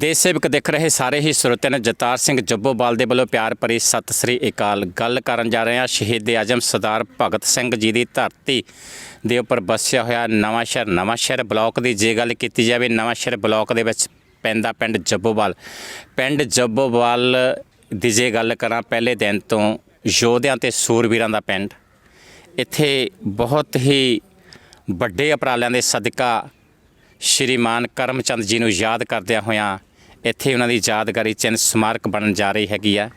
ਦੇਸ਼ ਸੇਵਕ ਦੇਖ ਰਹੇ ਸਾਰੇ ਹੀ ਸਰੋਤਿਆਂ ਨੂੰ ਜਤਾਰ ਸਿੰਘ ਜੱਬੋਵਾਲ ਦੇ ਵੱਲੋਂ ਪਿਆਰ ਭਰੀ ਸਤਿ ਸ੍ਰੀ ਅਕਾਲ। ਗੱਲ ਕਰਨ ਜਾ ਰਹੇ ਹਾਂ ਸ਼ਹੀਦ ਆਜਮ ਸਰਦਾਰ ਭਗਤ ਸਿੰਘ ਜੀ ਦੀ ਧਰਤੀ ਦੇ ਉੱਪਰ ਵਸਿਆ ਹੋਇਆ ਨਵਾਂ ਸ਼ਹਿਰ। ਨਵਾਂ ਸ਼ਹਿਰ ਬਲਾਕ ਦੀ ਜੇ ਗੱਲ ਕੀਤੀ ਜਾਵੇ, ਨਵਾਂ ਸ਼ਹਿਰ ਬਲਾਕ ਦੇ ਵਿੱਚ ਪੈਂਦਾ ਪਿੰਡ ਜੱਬੋਵਾਲ। ਪਿੰਡ ਜੱਬੋਵਾਲ ਦੀ ਜੇ ਗੱਲ ਕਰਾਂ, ਪਹਿਲੇ ਦਿਨ ਤੋਂ ਯੋਧਿਆਂ ਤੇ ਸੂਰਵੀਰਾਂ ਦਾ ਪਿੰਡ। ਇੱਥੇ ਬਹੁਤ ਹੀ ਵੱਡੇ ਉਪਰਾਲਿਆਂ ਦੇ ਸਦਕਾ ਸ਼੍ਰੀਮਾਨ ਕਰਮਚੰਦ ਜੀ ਨੂੰ ਯਾਦ ਕਰਦਿਆਂ ਹੋਇਆਂ ਇੱਥੇ ਉਹਨਾਂ ਦੀ ਯਾਦਗਾਰੀ ਚਿੰਨ੍ਹ ਸਮਾਰਕ ਬਣਨ ਜਾ ਰਹੀ ਹੈਗੀ ਆ।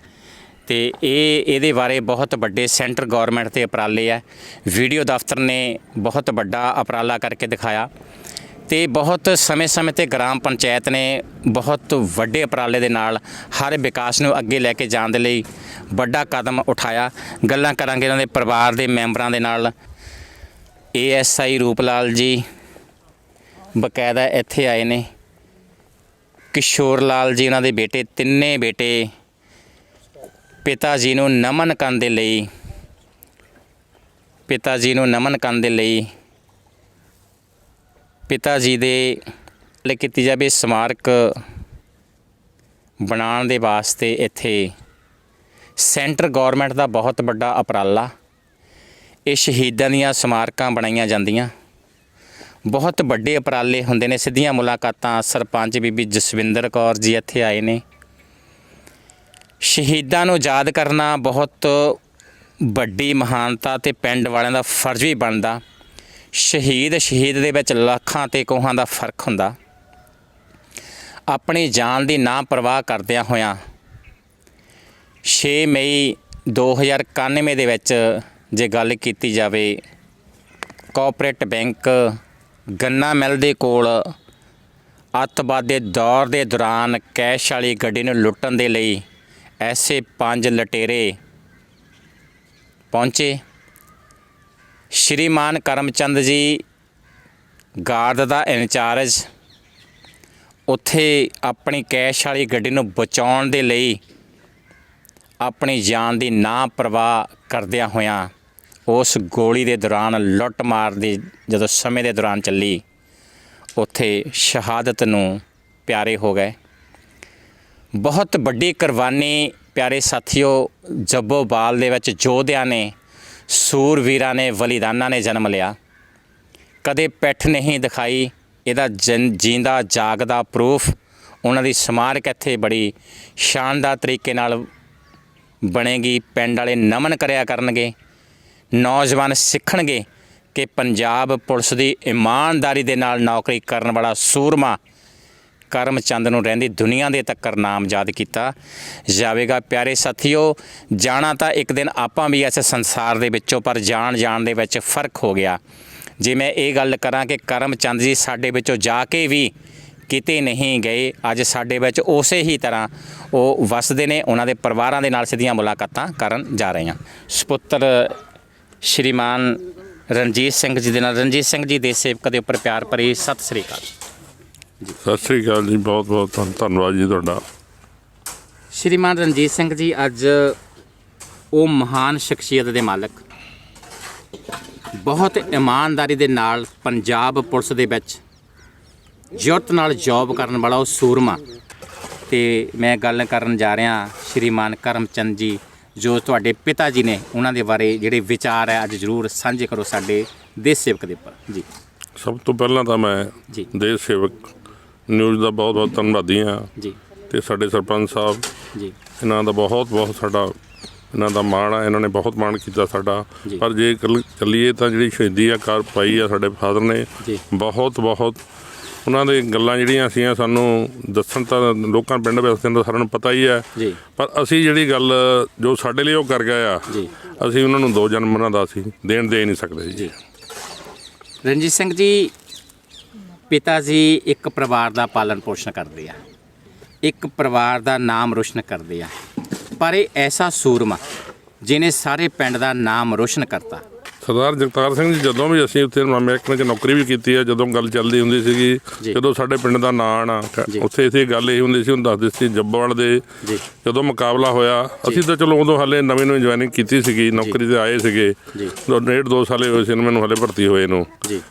ਤੇ ਇਹ, ਇਹਦੇ ਬਾਰੇ ਬਹੁਤ ਵੱਡੇ ਸੈਂਟਰ ਗਵਰਨਮੈਂਟ ਦੇ ਉਪਰਾਲੇ ਆ। ਵੀਡੀਓ ਦਫ਼ਤਰ ਨੇ ਬਹੁਤ ਵੱਡਾ ਉਪਰਾਲਾ ਕਰਕੇ ਦਿਖਾਇਆ। ਤੇ ਬਹੁਤ ਸਮੇਂ-ਸਮੇਂ ਤੇ ਗ੍ਰਾਮ ਪੰਚਾਇਤ ਨੇ ਬਹੁਤ ਵੱਡੇ ਉਪਰਾਲੇ ਦੇ ਨਾਲ ਹਰ ਵਿਕਾਸ ਨੂੰ ਅੱਗੇ ਲੈ ਕੇ ਜਾਣ ਦੇ ਲਈ ਵੱਡਾ ਕਦਮ ਉਠਾਇਆ। ਗੱਲਾਂ ਕਰਾਂਗੇ ਇਹਨਾਂ ਦੇ ਪਰਿਵਾਰ ਦੇ ਮੈਂਬਰਾਂ ਦੇ ਨਾਲ। ਏਐਸਆਈ ਰੂਪਲਾਲ ਜੀ ਬਕਾਇਦਾ ਇੱਥੇ ਆਏ ਨੇ। ਕਿਸ਼ੋਰ ਲਾਲ ਜੀ ਉਹਨਾਂ ਦੇ ਬੇਟੇ, ਤਿੰਨੇ ਬੇਟੇ ਪਿਤਾ ਜੀ ਨੂੰ ਨਮਨ ਕਰਨ ਦੇ ਲਈ, ਪਿਤਾ ਜੀ ਨੂੰ ਨਮਨ ਕਰਨ ਦੇ ਲਈ ਪਿਤਾ ਜੀ ਦੇ ਲਈ ਕੀਤੀ ਜਾਵੇ ਸਮਾਰਕ ਬਣਾਉਣ ਦੇ ਵਾਸਤੇ ਇੱਥੇ ਸੈਂਟਰ ਗਵਰਨਮੈਂਟ ਦਾ ਬਹੁਤ ਵੱਡਾ ਉਪਰਾਲਾ। ਇਹ ਸ਼ਹੀਦਾਂ ਦੀਆਂ ਸਮਾਰਕਾਂ ਬਣਾਈਆਂ ਜਾਂਦੀਆਂ। ਬਹੁਤ ਵੱਡੇ ਉਪਰਾਲੇ ਹੁੰਦੇ ਨੇ। ਸਿੱਧੀਆਂ ਮੁਲਾਕਾਤਾਂ ਸਰਪੰਚ ਬੀਬੀ ਜਸਵਿੰਦਰ ਕੌਰ ਜੀ ਇੱਥੇ ਆਏ ਨੇ। ਸ਼ਹੀਦਾਂ ਨੂੰ ਯਾਦ ਕਰਨਾ ਬਹੁਤ ਵੱਡੀ ਮਹਾਨਤਾ ਤੇ ਪਿੰਡ ਵਾਲਿਆਂ ਦਾ ਫਰਜ਼ ਵੀ ਬਣਦਾ। ਸ਼ਹੀਦ ਸ਼ਹੀਦ ਦੇ ਵਿੱਚ ਲੱਖਾਂ ਤੇ ਕੋਹਾਂ ਦਾ ਫ਼ਰਕ ਹੁੰਦਾ। ਆਪਣੀ ਜਾਨ ਦੀ ਨਾ ਪਰਵਾਹ ਕਰਦਿਆਂ ਹੋਇਆਂ 6 ਮਈ 2091 ਦੇ ਵਿੱਚ ਜੇ ਗੱਲ ਕੀਤੀ ਜਾਵੇ, ਕੋਆਪਰੇਟ ਬੈਂਕ ਗੰਨਾ ਮਿਲ ਦੇ ਕੋਲ ਅੱਤਵਾਦ ਦੇ ਦੌਰ ਦੇ ਦੌਰਾਨ ਕੈਸ਼ ਵਾਲੀ ਗੱਡੀ ਨੂੰ ਲੁੱਟਣ ਦੇ ਲਈ ਐਸੇ ਪੰਜ ਲਟੇਰੇ ਪਹੁੰਚੇ। ਸ਼੍ਰੀਮਾਨ ਕਰਮਚੰਦ ਜੀ ਗਾਰਡ ਦਾ ਇੰਚਾਰਜ ਉੱਥੇ ਆਪਣੀ ਕੈਸ਼ ਵਾਲੀ ਗੱਡੀ ਨੂੰ ਬਚਾਉਣ ਦੇ ਲਈ ਆਪਣੀ ਜਾਨ ਦੀ ਨਾ ਪਰਵਾਹ ਕਰਦਿਆਂ ਹੋਇਆਂ ਉਸ ਗੋਲੀ ਦੇ ਦੌਰਾਨ ਲੁੱਟ ਮਾਰ ਦੀ ਜਦੋਂ ਸਮੇਂ ਦੇ ਦੌਰਾਨ ਚੱਲੀ, ਉੱਥੇ ਸ਼ਹਾਦਤ ਨੂੰ ਪਿਆਰੇ ਹੋ ਗਏ। ਬਹੁਤ ਵੱਡੀ ਕੁਰਬਾਨੀ ਪਿਆਰੇ ਸਾਥੀਓ ਜੱਬੋਵਾਲ ਦੇ ਵਿੱਚ ਜੋਧਿਆਂ ਨੇ ਸੂਰਵੀਰਾਂ ਨੇ, ਬਲੀਦਾਨਾਂ ਨੇ ਜਨਮ ਲਿਆ। ਕਦੇ ਪਿੱਠ ਨਹੀਂ ਦਿਖਾਈ, ਇਹਦਾ ਜਨ- ਜੀਂਦਾ, ਜਾਗਦਾ ਪ੍ਰੂਫ ਉਹਨਾਂ ਦੀ ਸਮਾਰਕ ਇੱਥੇ ਬੜੀ ਸ਼ਾਨਦਾਰ ਤਰੀਕੇ ਨਾਲ ਬਣੇਗੀ, ਪਿੰਡ ਵਾਲੇ ਨਮਨ ਕਰਿਆ ਕਰਨਗੇ। ਨੌਜਵਾਨ ਸਿੱਖਣਗੇ ਕਿ ਪੰਜਾਬ ਪੁਲਿਸ ਦੀ ਇਮਾਨਦਾਰੀ ਦੇ ਨਾਲ ਨੌਕਰੀ ਕਰਨ ਵਾਲਾ ਸੂਰਮਾ ਕਰਮਚੰਦ ਨੂੰ ਰਹਿੰਦੀ ਦੁਨੀਆ ਦੇ ਤੱਕਰ ਨਾਮ ਯਾਦ ਕੀਤਾ ਜਾਵੇਗਾ। ਪਿਆਰੇ ਸਾਥੀਓ, ਜਾਣਾ ਤਾਂ ਇੱਕ ਦਿਨ ਆਪਾਂ ਵੀ ਇਸ ਸੰਸਾਰ ਦੇ ਵਿੱਚੋਂ, ਪਰ ਜਾਣ ਜਾਣ ਦੇ ਵਿੱਚ ਫ਼ਰਕ ਹੋ ਗਿਆ। ਜੇ ਮੈਂ ਇਹ ਗੱਲ ਕਰਾਂ ਕਿ ਕਰਮਚੰਦ ਜੀ ਸਾਡੇ ਵਿੱਚੋਂ ਜਾ ਕੇ ਵੀ ਕਿਤੇ ਨਹੀਂ ਗਏ, ਅੱਜ ਸਾਡੇ ਵਿੱਚ ਉਸੇ ਹੀ ਤਰ੍ਹਾਂ ਉਹ ਵਸਦੇ ਨੇ, ਉਹਨਾਂ ਦੇ ਪਰਿਵਾਰਾਂ ਦੇ ਨਾਲ ਸਿੱਧੀਆਂ ਮੁਲਾਕਾਤਾਂ ਕਰਨ ਜਾ ਰਹੇ ਹਾਂ। ਸੁਪੁੱਤਰ ਸ਼੍ਰੀਮਾਨ ਰਣਜੀਤ ਸਿੰਘ ਜੀ ਦੇ ਨਾਲ। ਰਣਜੀਤ ਸਿੰਘ ਜੀ ਦੇਸ਼ ਸੇਵਕ ਦੇ ਉੱਪਰ ਪਿਆਰ ਭਰੀ ਸਤਿ ਸ੍ਰੀ ਅਕਾਲ ਸਤਿ ਸ੍ਰੀ ਅਕਾਲ ਜੀ ਬਹੁਤ ਬਹੁਤ ਧੰਨ- ਧੰਨਵਾਦ ਜੀ ਤੁਹਾਡਾ। ਸ਼੍ਰੀਮਾਨ ਰਣਜੀਤ ਸਿੰਘ ਜੀ ਅੱਜ ਉਹ ਮਹਾਨ ਸ਼ਖਸੀਅਤ ਦੇ ਮਾਲਕ। ਬਹੁਤ ਇਮਾਨਦਾਰੀ ਦੇ ਨਾਲ ਪੰਜਾਬ ਪੁਲਿਸ ਦੇ ਵਿੱਚ ਜੁਰਤ ਨਾਲ ਜੌਬ ਕਰਨ ਵਾਲਾ ਉਹ ਸੂਰਮਾ। ਤੇ ਮੈਂ ਗੱਲ ਕਰਨ ਜਾ ਰਿਹਾ ਸ਼੍ਰੀਮਾਨ ਕਰਮਚੰਦ ਜੀ ਜੋ ਤੁਹਾਡੇ ਪਿਤਾ ਜੀ ਨੇ ਉਹਨਾਂ ਦੇ ਬਾਰੇ ਜਿਹੜੇ ਵਿਚਾਰ ਹੈ ਅੱਜ ਜ਼ਰੂਰ ਸਾਂਝੇ ਕਰੋ ਸਾਡੇ ਦੇਸ਼ ਸੇਵਕ ਦੇ ਉੱਪਰ। ਜੀ। ਸਭ ਤੋਂ ਪਹਿਲਾਂ ਤਾਂ ਮੈਂ ਜੀ। ਦੇਸ਼ ਸੇਵਕ ਨਿਊਜ਼ ਦਾ ਬਹੁਤ ਬਹੁਤ ਧੰਨਵਾਦੀ ਹਾਂ। ਜੀ। ਤੇ ਸਾਡੇ ਸਰਪੰਚ ਸਾਹਿਬ ਜੀ। ਇਹਨਾਂ ਦਾ ਬਹੁਤ ਬਹੁਤ ਸਾਡਾ ਇਹਨਾਂ ਦਾ ਮਾਣ ਆ ਇਹਨਾਂ ਨੇ ਬਹੁਤ ਮਾਣ ਕੀਤਾ ਸਾਡਾ। ਜੀ। ਪਰ ਜੇ ਗੱਲ ਚੱਲੀਏ ਤਾਂ ਜਿਹੜੀ ਸ਼ਹੀਦੀ ਆ ਕਾਰ ਪਾਈ ਆ ਸਾਡੇ ਫਾਦਰ ਨੇ ਜੀ। ਬਹੁਤ ਬਹੁਤ ਉਹਨਾਂ ਦੇ ਗੱਲਾਂ ਜਿਹੜੀਆਂ ਸੀ ਸਾਨੂੰ ਦੱਸਣ ਤਾਂ ਲੋਕਾਂ ਪਿੰਡ ਵਸਦੇ ਦਾ ਸਾਰਿਆਂ ਨੂੰ ਪਤਾ ਹੀ ਹੈ। ਜੀ। ਪਰ ਅਸੀਂ ਜਿਹੜੀ ਗੱਲ ਜੋ ਸਾਡੇ ਲਈ ਉਹ ਕਰ ਗਏ ਆ ਜੀ। ਅਸੀਂ ਉਹਨਾਂ ਨੂੰ ਦੋ ਜਨਮਾਂ ਦਾ ਅਸੀਂ ਦੇਣ ਦੇ ਨਹੀਂ ਸਕਦੇ ਜੀ। ਰਣਜੀਤ ਸਿੰਘ ਜੀ ਪਿਤਾ ਜੀ ਇੱਕ ਪਰਿਵਾਰ ਦਾ ਪਾਲਣ ਪੋਸ਼ਣ ਕਰਦੇ ਆ। ਇੱਕ ਪਰਿਵਾਰ ਦਾ ਨਾਮ ਰੋਸ਼ਨ ਕਰਦੇ ਆ। ਪਰ ਇਹ ਐਸਾ ਸੂਰਮਾ ਜਿਨੇ ਸਾਰੇ ਪਿੰਡ ਦਾ ਨਾਮ ਰੋਸ਼ਨ ਕਰਤਾ। ਸਰਦਾਰ ਜਗਤਾਰ ਸਿੰਘ ਜੀ ਜਦੋਂ ਵੀ ਅਸੀਂ ਉੱਥੇ ਮਹਿਕਮੇ 'ਚ ਨੌਕਰੀ ਵੀ ਕੀਤੀ ਹੈ ਜਦੋਂ ਗੱਲ ਚੱਲਦੀ ਹੁੰਦੀ ਸੀਗੀ। ਜਦੋਂ ਸਾਡੇ ਪਿੰਡ ਦਾ ਨਾਂ ਆਣਾ। ਉੱਥੇ ਇਸੇ ਗੱਲ ਇਹ ਹੁੰਦੀ ਸੀ ਉਹਨੂੰ ਦੱਸਦੇ ਸੀ ਜੱਬਵਾਲ ਦੇ ਜਦੋਂ ਮੁਕਾਬਲਾ ਹੋਇਆ ਅਸੀਂ ਤਾਂ ਚਲੋ ਉਦੋਂ ਹਾਲੇ ਨਵੀਂ ਨਵੀਂ ਜੁਆਇਨਿੰਗ ਕੀਤੀ ਸੀਗੀ ਨੌਕਰੀ ਤੇ ਆਏ ਸੀਗੇ। ਦੋ ਡੇਢ ਦੋ ਸਾਲੇ ਹੋਏ ਸੀ ਮੈਨੂੰ ਹਾਲੇ ਭਰਤੀ ਹੋਏ ਨੂੰ।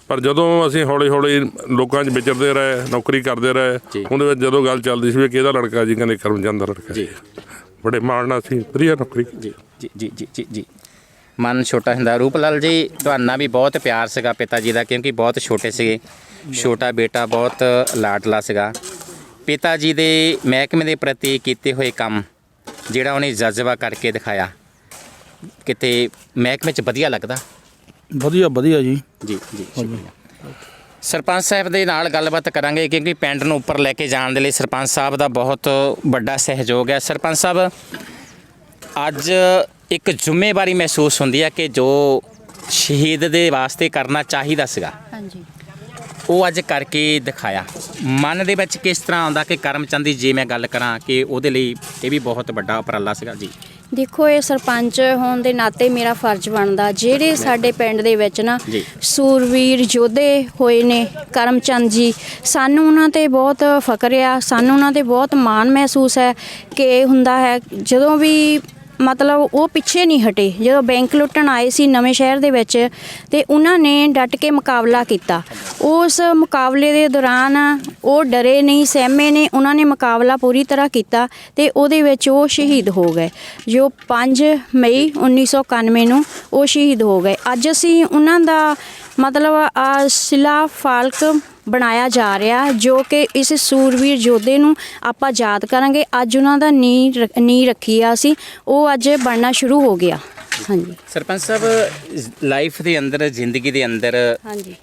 ਪਰ ਜਦੋਂ ਅਸੀਂ ਹੌਲੀ ਹੌਲੀ ਲੋਕਾਂ 'ਚ ਵਿਚਰਦੇ ਰਹੇ ਨੌਕਰੀ ਕਰਦੇ ਰਹੇ। ਉਹਦੇ ਵਿੱਚ ਜਦੋਂ ਗੱਲ ਚੱਲਦੀ ਸੀ ਵੀ ਕਿਹਦਾ ਲੜਕਾ ਜੀ ਕਹਿੰਦੇ ਕਰਮਚੰਦ ਦਾ ਲੜਕਾ ਜੀ। ਬੜੇ ਮਾਣ ਨਾਲ ਸੀ ਵਧੀਆ ਨੌਕਰੀ ਜੀ ਜੀ ਜੀ ਜੀ ਜੀ। ਮਨ ਛੋਟਾ ਹੁੰਦਾ। ਰੂਪ ਲਾਲ ਜੀ ਤੁਹਾਨੂੰ ਵੀ ਬਹੁਤ ਪਿਆਰ ਸੀਗਾ ਪਿਤਾ ਜੀ ਦਾ ਕਿਉਂਕਿ ਬਹੁਤ ਛੋਟੇ ਸੀਗੇ। ਛੋਟਾ ਬੇਟਾ ਬਹੁਤ ਲਾਡਲਾ ਸੀਗਾ। ਪਿਤਾ ਜੀ ਦੇ ਮਹਿਕਮੇ ਦੇ ਪ੍ਰਤੀ ਕੀਤੇ ਹੋਏ ਕੰਮ ਜਿਹੜਾ ਉਹਨੇ ਜਜ਼ਬਾ ਕਰਕੇ ਦਿਖਾਇਆ। ਕਿਤੇ ਮਹਿਕਮੇ 'ਚ ਵਧੀਆ ਲੱਗਦਾ? ਵਧੀਆ ਵਧੀਆ ਜੀ। ਜੀ ਜੀ ਸ਼ੁਕਰੀਆ। ਸਰਪੰਚ ਸਾਹਿਬ ਦੇ ਨਾਲ ਗੱਲਬਾਤ ਕਰਾਂਗੇ ਕਿਉਂਕਿ ਪਿੰਡ ਨੂੰ ਉੱਪਰ ਲੈ ਕੇ ਜਾਣ ਦੇ ਲਈ ਸਰਪੰਚ ਸਾਹਿਬ ਦਾ ਬਹੁਤ ਵੱਡਾ ਸਹਿਯੋਗ ਹੈ। ਸਰਪੰਚ ਸਾਹਿਬ ਅੱਜ ਇੱਕ ਜ਼ਿੰਮੇਵਾਰੀ ਮਹਿਸੂਸ ਹੁੰਦੀ ਹੈ ਕਿ ਜੋ ਸ਼ਹੀਦ ਦੇ ਵਾਸਤੇ ਕਰਨਾ ਚਾਹੀਦਾ ਸੀਗਾ। ਹਾਂਜੀ। ਉਹ ਅੱਜ ਕਰਕੇ ਦਿਖਾਇਆ। ਮਨ ਦੇ ਵਿੱਚ ਕਿਸ ਤਰ੍ਹਾਂ ਆਉਂਦਾ ਕਿ ਕਰਮਚੰਦ ਦੀ ਜੇ ਮੈਂ ਗੱਲ ਕਰਾਂ ਕਿ ਉਹਦੇ ਲਈ ਇਹ ਵੀ ਬਹੁਤ ਵੱਡਾ ਉਪਰਾਲਾ ਸੀਗਾ? ਜੀ। ਦੇਖੋ ਇਹ ਸਰਪੰਚ ਹੋਣ ਦੇ ਨਾਤੇ ਮੇਰਾ ਫਰਜ਼ ਬਣਦਾ। ਜਿਹੜੇ ਸਾਡੇ ਪਿੰਡ ਦੇ ਵਿੱਚ ਨਾ। ਸੂਰਵੀਰ ਯੋਧੇ ਹੋਏ ਨੇ ਕਰਮਚੰਦ ਜੀ ਸਾਨੂੰ ਉਹਨਾਂ ਤੇ ਬਹੁਤ ਫਕਰ ਆ ਸਾਨੂੰ ਉਹਨਾਂ ਤੇ ਬਹੁਤ ਮਾਣ ਮਹਿਸੂਸ ਹੈ ਕਿ ਇਹ ਹੁੰਦਾ ਹੈ। ਜਦੋਂ ਵੀ ਮਤਲਬ ਉਹ ਪਿੱਛੇ ਨਹੀਂ ਹਟੇ। ਜਦੋਂ ਬੈਂਕ ਲੁੱਟਣ ਆਏ ਸੀ ਨਵੇਂ ਸ਼ਹਿਰ ਦੇ ਵਿੱਚ, ਤੇ ਉਹਨਾਂ ਨੇ ਡਟ ਕੇ ਮੁਕਾਬਲਾ ਕੀਤਾ। ਉਸ ਮੁਕਾਬਲੇ ਦੇ ਦੌਰਾਨ ਉਹ ਡਰੇ ਨਹੀਂ, ਸਹਿਮੇ ਨੇ ਉਹਨਾਂ ਨੇ ਮੁਕਾਬਲਾ ਪੂਰੀ ਤਰ੍ਹਾਂ ਕੀਤਾ ਤੇ ਉਹਦੇ ਵਿੱਚ ਉਹ ਸ਼ਹੀਦ ਹੋ ਗਏ। ਜੋ 5 ਮਈ 1991 ਨੂੰ ਉਹ ਸ਼ਹੀਦ ਹੋ ਗਏ। ਅੱਜ ਅਸੀਂ ਉਹਨਾਂ ਦਾ ਮਤਲਬ ਆ ਸਿਲਾ ਫਾਲਕ ਬਣਾਇਆ ਜਾ ਰਿਹਾ ਜੋ ਕਿ ਇਸ ਸੂਰਵੀਰ ਯੋਧੇ ਨੂੰ ਆਪਾਂ ਯਾਦ ਕਰਾਂਗੇ। ਅੱਜ ਉਹਨਾਂ ਦਾ ਨੀ ਨੀ ਰੱਖੀ ਆ ਅਸੀਂ ਉਹ ਅੱਜ ਬਣਨਾ ਸ਼ੁਰੂ ਹੋ ਗਿਆ। ਹਾਂਜੀ। ਸਰਪੰਚ ਸਾਹਿਬ ਲਾਈਫ ਦੇ ਅੰਦਰ ਜ਼ਿੰਦਗੀ ਦੇ ਅੰਦਰ ਹਾਂਜੀ।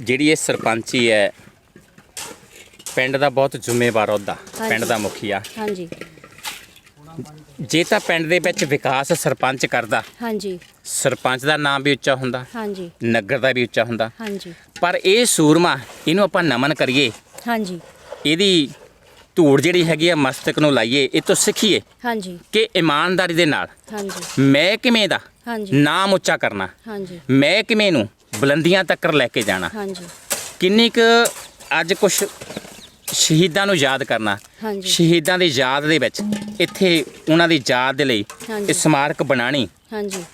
ਜਿਹੜੀ ਇਹ ਸਰਪੰਚੀ ਹੈ ਪਿੰਡ ਦਾ ਬਹੁਤ ਜ਼ਿੰਮੇਵਾਰ ਅਹੁਦਾ ਪਿੰਡ। ਦਾ ਮੁਖੀਆ। ਹਾਂਜੀ। ਜੇ ਤਾਂ ਪਿੰਡ ਦੇ ਵਿੱਚ ਵਿਕਾਸ ਸਰਪੰਚ ਕਰਦਾ ਹਾਂਜੀ। ਸਰਪੰਚ ਦਾ ਨਾਮ ਵੀ ਉੱਚਾ ਹੁੰਦਾ ਹਾਂਜੀ। ਨਗਰ ਦਾ ਵੀ ਉੱਚਾ ਹੁੰਦਾ। ਹਾਂਜੀ। ਪਰ ਇਹ ਸੂਰਮਾ ਇਹਨੂੰ ਆਪਾਂ ਨਮਨ ਕਰੀਏ। ਹਾਂਜੀ। ਇਹਦੀ ਧੂੜ ਜਿਹੜੀ ਹੈਗੀ ਆ ਮਸਤਕ ਨੂੰ ਲਾਈਏ ਇਹ ਤੋਂ ਸਿੱਖੀਏ ਹਾਂਜੀ। ਕਿ ਇਮਾਨਦਾਰੀ ਦੇ ਨਾਲ ਹਾਂਜੀ। ਮਹਿਕਮੇ ਦਾ ਹਾਂਜੀ। ਨਾਮ ਉੱਚਾ ਕਰਨਾ ਹਾਂਜੀ। ਮਹਿਕਮੇ ਨੂੰ ਬੁਲੰਦੀਆਂ ਤੱਕ ਲੈ ਕੇ ਜਾਣਾ ਹਾਂਜੀ। ਕਿੰਨੀ ਕੁ ਅੱਜ ਕੁਝ ਸ਼ਹੀਦਾਂ ਨੂੰ ਯਾਦ ਕਰਨਾ ਹਾਂਜੀ। ਸ਼ਹੀਦਾਂ ਦੀ ਯਾਦ ਦੇ ਵਿੱਚ ਇੱਥੇ ਉਹਨਾਂ ਦੀ ਯਾਦ ਦੇ ਲਈ। ਇਹ ਸਮਾਰਕ ਬਣਾਣੀ ਹਾਂਜੀ।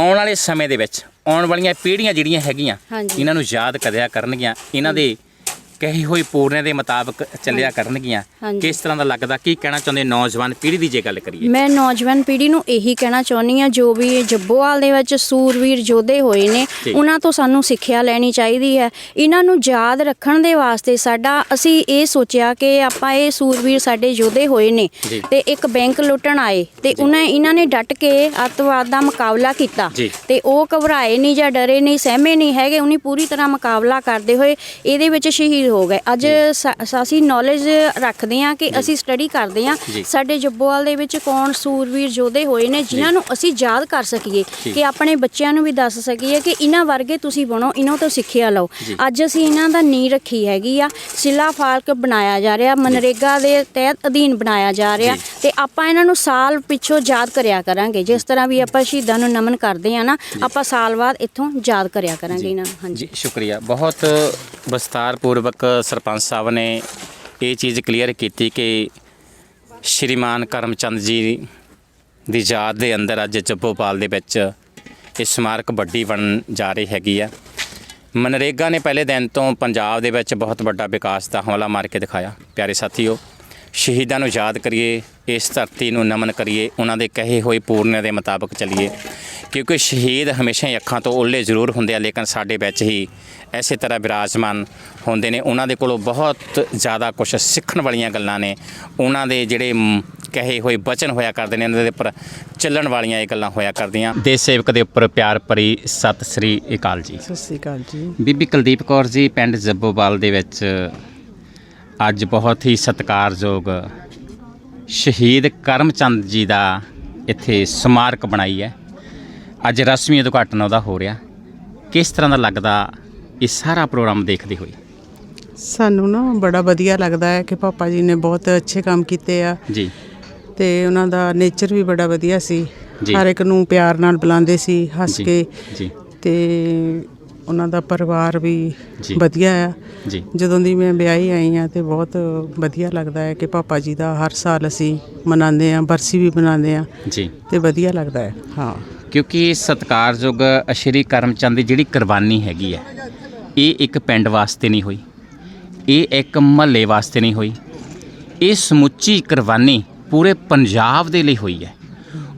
ਆਉਣ ਵਾਲੇ ਸਮੇਂ ਦੇ ਵਿੱਚ ਆਉਣ ਵਾਲੀਆਂ ਪੀੜ੍ਹੀਆਂ ਜਿਹੜੀਆਂ ਹੈਗੀਆਂ ਹਾਂਜੀ। ਇਹਨਾਂ ਨੂੰ ਯਾਦ ਕਰਿਆ ਕਰਨਗੀਆਂ ਇਹਨਾਂ ਦੇ ਕਹੀ ਹੋਈ ਪੂਰਨੇ ਦੇ ਮੁਤਾਬਕ ਚੱਲਿਆ ਕਰਨਗੀਆਂ ਹਾਂਜੀ। ਕਿਸ ਤਰ੍ਹਾਂ ਦਾ ਲੱਗਦਾ ਕੀ ਕਹਿਣਾ ਚਾਹੁੰਦੇ ਨੌਜਵਾਨ ਪੀੜ੍ਹੀ ਦੀ ਜੇ ਗੱਲ ਕਰੀਏ ਮੈਂ ਨੌਜਵਾਨ ਪੀੜ੍ਹੀ ਨੂੰ ਇਹੀ ਕਹਿਣਾ ਚਾਹੁੰਦੀ ਆ ਜੋ ਵੀ ਇਹ ਜੱਬੋਵਾਲ ਦੇ ਵਿੱਚ ਸੂਰਵੀਰ ਯੋਧੇ ਹੋਏ ਨੇ ਜੀ। ਉਹਨਾਂ ਤੋਂ ਸਾਨੂੰ ਸਿੱਖਿਆ ਲੈਣੀ ਚਾਹੀਦੀ ਹੈ ਇਹਨਾਂ ਨੂੰ ਯਾਦ ਰੱਖਣ ਦੇ ਵਾਸਤੇ ਸਾਡਾ ਅਸੀਂ ਇਹ ਸੋਚਿਆ ਕਿ ਆਪਾਂ ਇਹ ਸੂਰਵੀਰ ਸਾਡੇ ਯੋਧੇ ਹੋਏ ਨੇ ਜੀ। ਤੇ ਇੱਕ ਬੈਂਕ ਲੁੱਟਣ ਆਏ ਤੇ ਉਹਨਾਂ ਇਹਨਾਂ ਨੇ ਡਟ ਕੇ ਅੱਤਵਾਦ ਦਾ ਮੁਕਾਬਲਾ ਕੀਤਾ ਜੀ। ਤੇ ਉਹ ਘਬਰਾਏ ਨਹੀਂ ਜਾਂ ਡਰੇ ਨਹੀਂ ਸਹਿਮੇ ਨਹੀਂ ਹੈਗੇ ਉਹਨੇ ਪੂਰੀ ਤਰ੍ਹਾਂ ਮੁਕਾਬਲਾ ਕਰਦੇ ਹੋਏ ਇਹਦੇ ਵਿੱਚ ਸ਼ਹੀਦ ਹੋ ਗਏ। ਅੱਜ ਸ- ਅਸੀਂ ਨੌਲੇਜ ਰੱਖਦੇ ਹਾਂ ਕਿ ਅਸੀਂ ਸਟੱਡੀ ਕਰਦੇ ਹਾਂ। ਜੀ। ਸਾਡੇ ਜੱਬੋਵਾਲ ਦੇ ਵਿੱਚ ਕੌਣ ਸੂਰਵੀਰ ਯੋਧੇ ਹੋਏ ਨੇ ਜਿਨ੍ਹਾਂ ਨੂੰ ਅਸੀਂ ਯਾਦ ਕਰ ਸਕੀਏ ਜੀ। ਕਿ ਆਪਣੇ ਬੱਚਿਆਂ ਨੂੰ ਵੀ ਦੱਸ ਸਕੀਏ ਕਿ ਇਹਨਾਂ ਵਰਗੇ ਤੁਸੀਂ ਬਣੋ ਇਹਨਾਂ ਤੋਂ ਸਿੱਖਿਆ ਲਓ। ਜੀ। ਅੱਜ ਅਸੀਂ ਇਹਨਾਂ ਦਾ ਨੀ ਰੱਖੀ ਹੈਗੀ ਆ। ਸਿਲਾ ਫਾਲਕ ਬਣਾਇਆ ਜਾ ਰਿਹਾ ਮਨਰੇਗਾ ਦੇ ਤਹਿਤ ਅਧੀਨ ਬਣਾਇਆ ਜਾ ਰਿਹਾ। ਜੀ। ਤੇ ਆਪਾਂ ਇਹਨਾਂ ਨੂੰ ਸਾਲ ਪਿੱਛੋਂ ਯਾਦ ਕਰਿਆ ਕਰਾਂਗੇ। ਜਿਸ ਤਰ੍ਹਾਂ ਵੀ ਆਪਾਂ ਸ਼ਹੀਦਾਂ ਨੂੰ ਨਮਨ ਕਰਦੇ ਆ ਨਾ ਆਪਾਂ ਸਾਲ ਬਾਅਦ ਇੱਥੋਂ ਯਾਦ ਕਰਿਆ ਕਰਾਂਗੇ ਇਹਨਾਂ ਨੂੰ। ਹਾਂਜੀ। ਜੀ ਸ਼ੁਕਰੀਆ। ਬਹੁਤ ਵਿਸਤਾਰਪੂਰਵਕ ਸਰਪੰਚ ਸਾਹਿਬ ਨੇ ਇਹ ਚੀਜ਼ ਕਲੀਅਰ ਕੀਤੀ ਕਿ ਸ਼੍ਰੀਮਾਨ ਕਰਮਚੰਦ ਜੀ ਦੀ ਯਾਦ ਦੇ ਅੰਦਰ ਅੱਜ ਜੱਬੋਪਾਲ ਦੇ ਵਿੱਚ ਇਹ ਸਮਾਰਕ ਵੱਡੀ ਬਣ ਜਾ ਰਹੀ ਹੈਗੀ ਆ। ਮਨਰੇਗਾ ਨੇ ਪਹਿਲੇ ਦਿਨ ਤੋਂ ਪੰਜਾਬ ਦੇ ਵਿੱਚ ਬਹੁਤ ਵੱਡਾ ਵਿਕਾਸ ਦਾ ਹੌਲਾ ਮਾਰ ਕੇ ਦਿਖਾਇਆ। ਪਿਆਰੇ ਸਾਥੀਓ ਸ਼ਹੀਦਾਂ ਨੂੰ ਯਾਦ ਕਰੀਏ ਇਸ ਧਰਤੀ ਨੂੰ ਨਮਨ ਕਰੀਏ ਉਹਨਾਂ ਦੇ ਕਹੇ ਹੋਏ ਪੂਰਨੇ ਦੇ ਮੁਤਾਬਕ ਚੱਲੀਏ। ਕਿਉਂਕਿ ਸ਼ਹੀਦ ਹਮੇਸ਼ਾ ਹੀ ਅੱਖਾਂ ਤੋਂ ਓਲੇ ਜ਼ਰੂਰ ਹੁੰਦੇ ਆ ਲੇਕਿਨ ਸਾਡੇ ਵਿੱਚ ਹੀ ਐਸੇ ਤਰ੍ਹਾਂ ਵਿਰਾਜਮਾਨ ਹੁੰਦੇ ਨੇ। ਉਹਨਾਂ ਦੇ ਕੋਲੋਂ ਬਹੁਤ ਜ਼ਿਆਦਾ ਕੁਝ ਸਿੱਖਣ ਵਾਲੀਆਂ ਗੱਲਾਂ ਨੇ। ਉਹਨਾਂ ਦੇ ਜਿਹੜੇ ਕਹੇ ਹੋਏ ਬਚਨ ਹੋਇਆ ਕਰਦੇ ਨੇ ਉਹਨਾਂ ਦੇ ਉੱਪਰ ਚੱਲਣ ਵਾਲੀਆਂ ਇਹ ਗੱਲਾਂ ਹੋਇਆ ਕਰਦੀਆਂ। ਦੇਸ਼ ਸੇਵਕ ਦੇ ਉੱਪਰ ਪਿਆਰ ਭਰੀ ਸਤਿ ਸ੍ਰੀ ਅਕਾਲ ਜੀ। ਸਤਿ ਸ੍ਰੀ ਅਕਾਲ ਜੀ। ਬੀਬੀ ਕੁਲਦੀਪ ਕੌਰ ਜੀ ਪਿੰਡ ਜੱਬੋਵਾਲ ਦੇ ਵਿੱਚ ਅੱਜ ਬਹੁਤ ਹੀ ਸਤਿਕਾਰਯੋਗ ਸ਼ਹੀਦ ਕਰਮਚੰਦ ਜੀ ਦਾ ਇੱਥੇ ਸਮਾਰਕ ਬਣਾਈ ਹੈ। ਅੱਜ ਰਸਮੀ ਉਦਘਾਟਨ ਉਹਦਾ ਹੋ ਰਿਹਾ। ਕਿਸ ਤਰ੍ਹਾਂ ਦਾ ਲੱਗਦਾ ਇਹ ਸਾਰਾ ਪ੍ਰੋਗਰਾਮ ਦੇਖਦੇ ਹੋਏ? ਸਾਨੂੰ ਨਾ ਬੜਾ ਵਧੀਆ ਲੱਗਦਾ ਹੈ ਕਿ ਪਾਪਾ ਜੀ ਨੇ ਬਹੁਤ ਅੱਛੇ ਕੰਮ ਕੀਤੇ ਆ। ਜੀ। ਤੇ ਉਹਨਾਂ ਦਾ ਨੇਚਰ ਵੀ ਬੜਾ ਵਧੀਆ ਸੀ। ਹਰ ਇੱਕ ਨੂੰ ਪਿਆਰ ਨਾਲ ਬੁਲਾਉਂਦੇ ਸੀ ਹੱਸ ਕੇ। ਜੀ। ਤੇ ਉਹਨਾਂ ਦਾ ਪਰਿਵਾਰ ਵੀ ਜੀ। ਵਧੀਆ ਆ। ਜੀ। ਜਦੋਂ ਦੀ ਮੈਂ ਵਿਆਹੀ ਆਈ ਆ ਤੇ ਬਹੁਤ ਵਧੀਆ ਲੱਗਦਾ ਹੈ ਕਿ ਪਾਪਾ ਜੀ ਦਾ ਹਰ ਸਾਲ ਅਸੀਂ ਮਨਾਉਂਦੇ ਆ ਬਰਸੀ ਵੀ ਮਨਾਉਂਦੇ ਆ ਜੀ। ਤੇ ਵਧੀਆ ਲੱਗਦਾ ਹੈ ਹਾਂ। ਕਿਉਂਕਿ ਸਤਕਾਰਯੋਗ ਸ਼੍ਰੀ ਕਰਮਚੰਦ ਦੀ ਜਿਹੜੀ ਕੁਰਬਾਨੀ ਹੈਗੀ ਹੈ ਇਹ ਇੱਕ ਪਿੰਡ ਵਾਸਤੇ ਨਹੀਂ ਹੋਈ। ਇਹ ਇੱਕ ਮਹੱਲੇ ਵਾਸਤੇ ਨਹੀਂ ਹੋਈ। ਇਹ ਸਮੁੱਚੀ ਕੁਰਬਾਨੀ ਪੂਰੇ ਪੰਜਾਬ ਦੇ ਲਈ ਹੋਈ ਹੈ।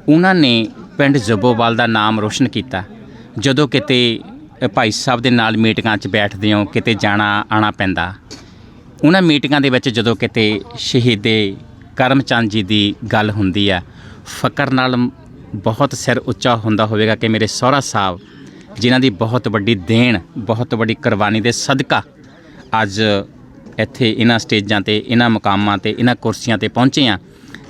ਉਹਨਾਂ ਨੇ ਪਿੰਡ ਜੱਬੋਵਾਲ ਦਾ ਨਾਮ ਰੋਸ਼ਨ ਕੀਤਾ। ਜਦੋਂ ਕਿਤੇ ਭਾਈ ਸਾਹਿਬ ਦੇ ਨਾਲ ਮੀਟਿੰਗਾਂ 'ਚ ਬੈਠਦੇ ਹੋ, ਕਿਤੇ ਜਾਣਾ ਆਣਾ ਪੈਂਦਾ। ਉਹਨਾਂ ਮੀਟਿੰਗਾਂ ਦੇ ਵਿੱਚ ਜਦੋਂ ਕਿਤੇ ਸ਼ਹੀਦੇ ਕਰਮਚੰਦ ਜੀ ਦੀ ਗੱਲ ਹੁੰਦੀ ਆ, ਫਕਰ ਨਾਲ ਬਹੁਤ ਸਿਰ ਉੱਚਾ ਹੁੰਦਾ ਹੋਵੇਗਾ ਕਿ ਮੇਰੇ ਸਹੁਰਾ ਸਾਹਿਬ, ਜਿਨ੍ਹਾਂ ਦੀ ਬਹੁਤ ਵੱਡੀ ਦੇਣ, ਬਹੁਤ ਵੱਡੀ ਕੁਰਬਾਨੀ ਦੇ ਸਦਕਾ ਅੱਜ ਇੱਥੇ ਇਹਨਾਂ ਸਟੇਜਾਂ ਤੇ, ਇਹਨਾਂ ਮੁਕਾਮਾਂ ਤੇ, ਇਹਨਾਂ ਕੁਰਸੀਆਂ ਤੇ ਪਹੁੰਚੇ ਆ,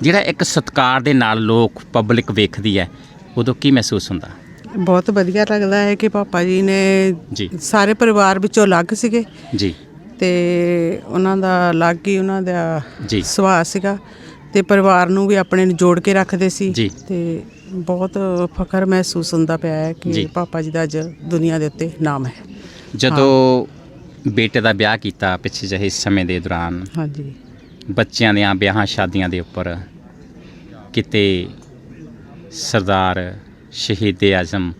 ਜਿਹੜਾ ਇੱਕ ਸਤਕਾਰ ਦੇ ਨਾਲ ਲੋਕ, ਪਬਲਿਕ ਵੇਖਦੀ ਹੈ, ਉਦੋਂ ਕੀ ਮਹਿਸੂਸ ਹੁੰਦਾ? ਬਹੁਤ ਵਧੀਆ ਲੱਗਦਾ ਹੈ ਕਿ ਪਾਪਾ ਜੀ ਨੇ ਜੀ। ਸਾਰੇ ਪਰਿਵਾਰ ਵਿੱਚੋਂ ਅਲੱਗ ਸੀਗੇ ਜੀ ਤੇ ਉਹਨਾਂ ਦਾ ਅਲੱਗ ਹੀ ਉਹਨਾਂ ਦਾ ਜੀ। ਸੁਭਾਅ ਸੀਗਾ ਤੇ ਪਰਿਵਾਰ ਨੂੰ ਵੀ ਆਪਣੇ ਨੂੰ ਜੋੜ ਕੇ ਰੱਖਦੇ ਸੀ ਜੀ। ਤੇ ਬਹੁਤ ਫਖਰ ਮਹਿਸੂਸ ਹੁੰਦਾ ਪਿਆ ਹੈ ਜੀ। ਕਿ ਪਾਪਾ ਜੀ ਦਾ ਅੱਜ ਦੁਨੀਆ ਦੇ ਉੱਤੇ ਨਾਮ ਹੈ ਜਦੋਂ ਬੇਟੇ ਦਾ ਵਿਆਹ ਕੀਤਾ ਪਿੱਛੇ ਜਿਹੇ ਸਮੇਂ ਦੇ ਦੌਰਾਨ ਹਾਂਜੀ ਬੱਚਿਆਂ ਦੀਆਂ ਵਿਆਹਾਂ ਸ਼ਾਦੀਆਂ ਦੇ ਉੱਪਰ ਕਿਤੇ ਸਰਦਾਰ ਸ਼ਹੀਦ ਆਜ਼ਮ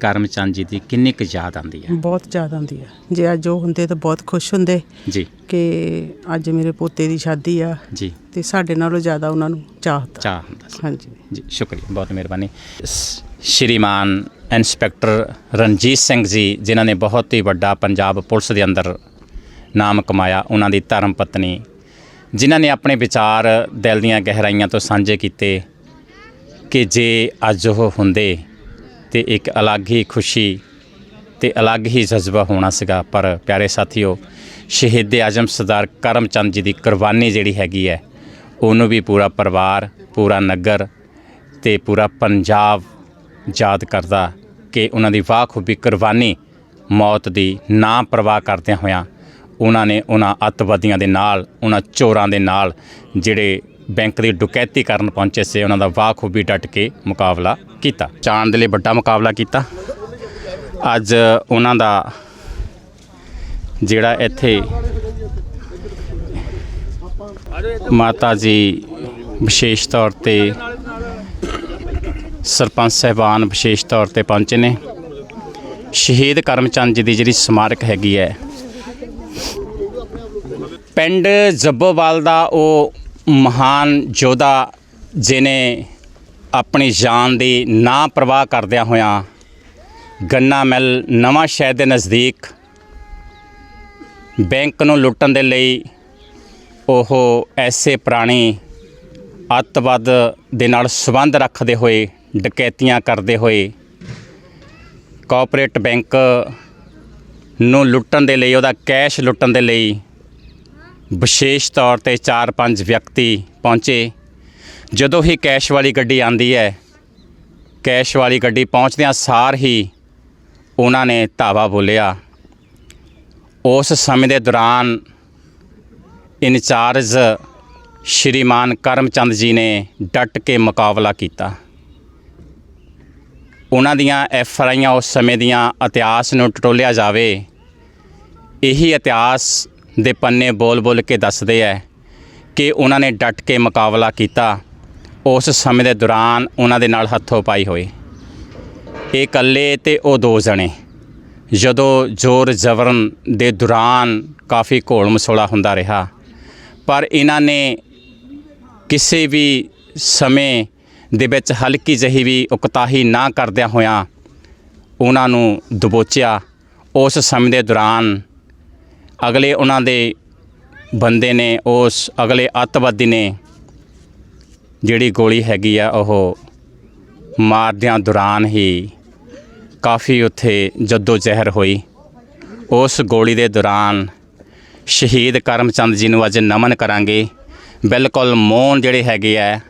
ਕਰਮਚੰਦ ਜੀ ਦੀ ਕਿੰਨੀ ਕੁ ਯਾਦ ਆਉਂਦੀ ਹੈ? ਬਹੁਤ ਜ਼ਿਆਦਾ ਹੁੰਦੀ ਹੈ। ਜੇ ਅੱਜ ਉਹ ਹੁੰਦੇ ਤਾਂ ਬਹੁਤ ਖੁਸ਼ ਹੁੰਦੇ ਜੀ। ਕਿ ਅੱਜ ਮੇਰੇ ਪੋਤੇ ਦੀ ਸ਼ਾਦੀ ਆ ਜੀ। ਤੇ ਸਾਡੇ ਨਾਲੋਂ ਜ਼ਿਆਦਾ ਉਹਨਾਂ ਨੂੰ ਚਾਹਤਾ ਚਾਹ ਹੁੰਦਾ ਸੀ। ਹਾਂਜੀ। ਜੀ ਸ਼ੁਕਰੀਆ ਬਹੁਤ ਮਿਹਰਬਾਨੀ। ਸ- ਸ਼੍ਰੀਮਾਨ ਇੰਸਪੈਕਟਰ ਰਣਜੀਤ ਸਿੰਘ ਜੀ ਜਿਨ੍ਹਾਂ ਨੇ ਬਹੁਤ ਹੀ ਵੱਡਾ ਪੰਜਾਬ ਪੁਲਿਸ ਦੇ ਅੰਦਰ ਨਾਮ ਕਮਾਇਆ ਉਹਨਾਂ ਦੀ ਧਰਮ ਪਤਨੀ ਜਿਨ੍ਹਾਂ ਨੇ ਆਪਣੇ ਵਿਚਾਰ ਦਿਲ ਦੀਆਂ ਗਹਿਰਾਈਆਂ ਤੋਂ ਸਾਂਝੇ ਕੀਤੇ ਕਿ ਜੇ ਅੱਜ ਉਹ ਹੁੰਦੇ ਤੇ ਇੱਕ ਅਲੱਗ ਹੀ ਖੁਸ਼ੀ ਤੇ ਅਲੱਗ ਹੀ ਜਜ਼ਬਾ ਹੋਣਾ ਸੀਗਾ। ਪਰ ਪਿਆਰੇ ਸਾਥੀਓ, ਸ਼ਹੀਦ ਆਜ਼ਮ ਸਰਦਾਰ ਕਰਮਚੰਦ ਜੀ ਦੀ ਕੁਰਬਾਨੀ ਜਿਹੜੀ ਹੈਗੀ ਹੈ, ਉਹਨੂੰ ਵੀ ਪੂਰਾ ਪਰਿਵਾਰ, ਪੂਰਾ ਨਗਰ ਤੇ ਪੂਰਾ ਪੰਜਾਬ ਯਾਦ ਕਰਦਾ ਕਿ ਉਹਨਾਂ ਦੀ ਵਾਖੂਬੀ ਕੁਰਬਾਨੀ ਮੌਤ ਦੀ ਨਾ ਪਰਵਾਹ ਕਰਦਿਆਂ ਹੋਇਆਂ ਉਹਨਾਂ ਨੇ ਉਹਨਾਂ ਅੱਤਵਾਦੀਆਂ ਦੇ ਨਾਲ, ਉਹਨਾਂ ਚੋਰਾਂ ਦੇ ਨਾਲ ਜਿਹੜੇ ਬੈਂਕ ਦੀ ਡਕੈਤੀ ਕਰਨ ਪਹੁੰਚੇ ਸੀ। ਉਹਨਾਂ ਦਾ ਵਾਖੂਬੀ ਡਟ ਕੇ ਮੁਕਾਬਲਾ ਕੀਤਾ। ਚਾਣ ਦੇ ਲਈ ਵੱਡਾ ਮੁਕਾਬਲਾ ਕੀਤਾ। ਅੱਜ ਉਹਨਾਂ ਦਾ ਜਿਹੜਾ ਇੱਥੇ ਮਾਤਾ ਜੀ ਵਿਸ਼ੇਸ਼ ਤੌਰ ਤੇ ਸਰਪੰਚ ਸਹਿਬਾਨ ਵਿਸ਼ੇਸ਼ ਤੌਰ ਤੇ ਪਹੁੰਚੇ ਨੇ। ਸ਼ਹੀਦ ਕਰਮਚੰਦ ਜੀ ਦੀ ਜਿਹੜੀ ਸਮਾਰਕ ਹੈਗੀ ਹੈ। ਪਿੰਡ ਜੱਬੋਵਾਲ ਦਾ ਉਹ ਮਹਾਨ ਯੋਧਾ ਜਿਨੇ ਆਪਣੀ ਜਾਨ ਦੀ ਨਾ ਪ੍ਰਵਾਹ ਕਰਦਿਆਂ ਹੋਇਆਂ ਗੰਨਾ ਮਿਲ ਨਵਾਂ ਸ਼ਹਿਰ ਦੇ ਨਜ਼ਦੀਕ ਬੈਂਕ ਨੂੰ ਲੁੱਟਣ ਦੇ ਲਈ ਉਹ ਐਸੇ ਪ੍ਰਾਣੀ ਅੱਤਵਾਦ ਦੇ ਨਾਲ ਸੰਬੰਧ ਰੱਖਦੇ ਹੋਏ, ਡਕੈਤੀਆਂ ਕਰਦੇ ਹੋਏ ਕੋਆਪਰੇਟ ਬੈਂਕ ਨੂੰ ਲੁੱਟਣ ਦੇ ਲਈ, ਉਹਦਾ ਕੈਸ਼ ਲੁੱਟਣ ਦੇ ਲਈ ਵਿਸ਼ੇਸ਼ ਤੌਰ ਤੇ 4-5 ਵਿਅਕਤੀ ਪਹੁੰਚੇ। ਜਦੋਂ ਹੀ ਕੈਸ਼ ਵਾਲੀ ਗੱਡੀ ਆਂਦੀ ਹੈ, ਕੈਸ਼ ਵਾਲੀ ਗੱਡੀ ਪਹੁੰਚਦਿਆਂ ਸਾਰ ਹੀ ਉਹਨਾਂ ਨੇ ਧਾਵਾ ਬੋਲਿਆ। ਉਸ ਸਮੇਂ ਦੇ ਦੌਰਾਨ ਇਨਚਾਰਜ ਸ਼੍ਰੀਮਾਨ ਕਰਮਚੰਦ ਜੀ ਨੇ ਡਟ ਕੇ ਮੁਕਾਬਲਾ ਕੀਤਾ। ਉਹਨਾਂ ਦੀਆਂ ਐਫ ਆਈਆਂ ਉਸ ਸਮੇਂ ਦੀਆਂ ਇਤਿਹਾਸ ਨੂੰ ਟਟੋਲਿਆ ਜਾਵੇ। ਇਹੀ ਇਤਿਹਾਸ ਦੇ ਪੰਨੇ ਬੋਲ-ਬੋਲ ਕੇ ਦੱਸਦੇ ਐ ਕਿ ਉਹਨਾਂ ਨੇ ਡਟ ਕੇ ਮੁਕਾਬਲਾ ਕੀਤਾ। ਉਸ ਸਮੇਂ ਦੇ ਦੌਰਾਨ ਉਹਨਾਂ ਦੇ ਨਾਲ ਹੱਥੋਂ ਪਾਈ ਹੋਏ ਇਹ ਇਕੱਲੇ ਤੇ ਉਹ ਦੋ ਜਣੇ। ਜਦੋਂ ਜ਼ੋਰ ਜ਼ਬਰਨ ਦੇ ਦੌਰਾਨ ਕਾਫੀ ਘੋਲ ਮਸੋਲਾ ਹੁੰਦਾ ਰਿਹਾ, ਪਰ ਇਹਨਾਂ ਨੇ ਕਿਸੇ ਵੀ ਸਮੇਂ ਦੇ ਵਿੱਚ ਹਲਕੀ ਜਹੀ ਵੀ ਉਕਤਾਹੀ ਨਾ ਕਰਦਿਆਂ ਹੋਇਆਂ ਉਹਨਾਂ ਨੂੰ ਦਬੋਚਿਆ। ਉਸ ਸਮੇਂ ਦੇ ਦੌਰਾਨ ਅਗਲੇ ਉਹਨਾਂ ਦੇ ਬੰਦੇ ਨੇ, ਉਸ ਅਗਲੇ ਅੱਤਵਾਦੀ ਨੇ ਜਿਹੜੀ ਗੋਲੀ ਹੈਗੀ ਆ, ਉਹ ਮਾਰਦਿਆਂ ਦੌਰਾਨ ਹੀ ਕਾਫੀ ਉੱਥੇ ਜੱਦੋ ਜ਼ਹਿਰ ਹੋਈ। ਉਸ ਗੋਲੀ ਦੇ ਦੌਰਾਨ ਸ਼ਹੀਦ ਕਰਮਚੰਦ ਜੀ ਨੂੰ ਅੱਜ ਨਮਨ ਕਰਾਂਗੇ। ਬਿਲਕੁਲ ਮੌਨ ਜਿਹੜੇ ਹੈਗੇ ਆ,